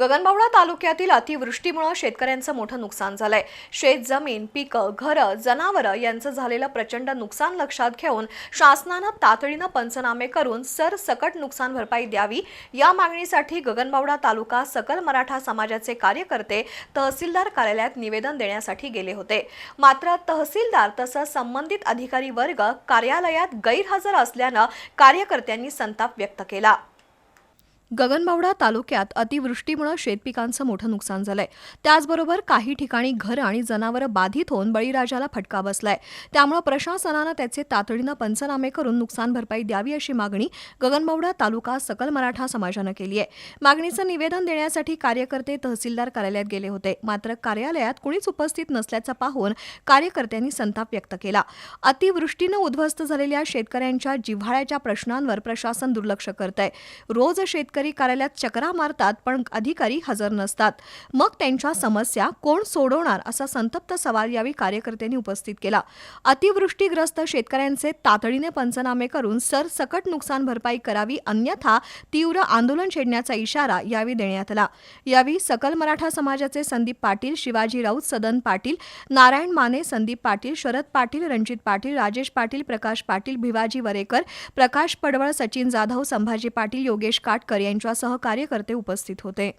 गगनबावडा तालुक्यातील अतिवृष्टीमुळे शेतकऱ्यांचं मोठं नुकसान झालंय. शेत जमीन पिकं घरं जनावरं यांचं झालेलं प्रचंड नुकसान लक्षात घेऊन शासनानं तातडीनं पंचनामे करून सरसकट नुकसान भरपाई द्यावी. या मागणीसाठी गगनबावडा तालुका सकल मराठा समाजाचे कार्यकर्ते तहसीलदार कार्यालयात निवेदन देण्यासाठी गेले होते. मात्र तहसीलदार तसंच संबंधित अधिकारी वर्ग कार्यालयात गैरहजर असल्यानं कार्यकर्त्यांनी संताप व्यक्त केला. गगनबावडा तालुक्यात अतिवृष्टीमुळे शेतपिकांचं मोठं नुकसान झालंय. त्याचबरोबर काही ठिकाणी घरं आणि जनावरं बाधित होऊन बळीराजाला फटका बसलाय. त्यामुळे प्रशासनानं त्याचे तातडीनं पंचनामे करून नुकसान भरपाई द्यावी अशी मागणी गगनबावडा तालुका सकल मराठा समाजानं केली आहे. मागणीचं निवेदन देण्यासाठी कार्यकर्ते तहसीलदार कार्यालयात गेले होते. मात्र कार्यालयात कुणीच उपस्थित नसल्याचं पाहून कार्यकर्त्यांनी संताप व्यक्त केला. अतिवृष्टीनं उद्ध्वस्त झालेल्या शेतकऱ्यांच्या जिव्हाळ्याच्या प्रश्नांवर प्रशासन दुर्लक्ष करत आहे रोज शेतकरी कार्यालयात चक्रा मारतात पण अधिकारी हजर नसतात. मग त्यांच्या समस्या कोण सोडवणार असा संतप्त सवाल यावेळी कार्यकर्त्यांनी उपस्थित केला. अतिवृष्टीग्रस्त शेतकऱ्यांचे तातडीने पंचनामे करून सरसकट नुकसान भरपाई करावी अन्यथा तीव्र आंदोलन छेडण्याचा इशारा यावेळी देण्यात आला. यावेळी सकल मराठा समाजाचे संदीप पाटील शिवाजी राऊत सदन पाटील नारायण माने संदीप पाटील शरद पाटील रणजित पाटील राजेश पाटील प्रकाश पाटील भिवाजी वरेकर प्रकाश पडवळ सचिन जाधव संभाजी पाटील योगेश काटकर यांच्यासह कार्यकर्ते उपस्थित होते.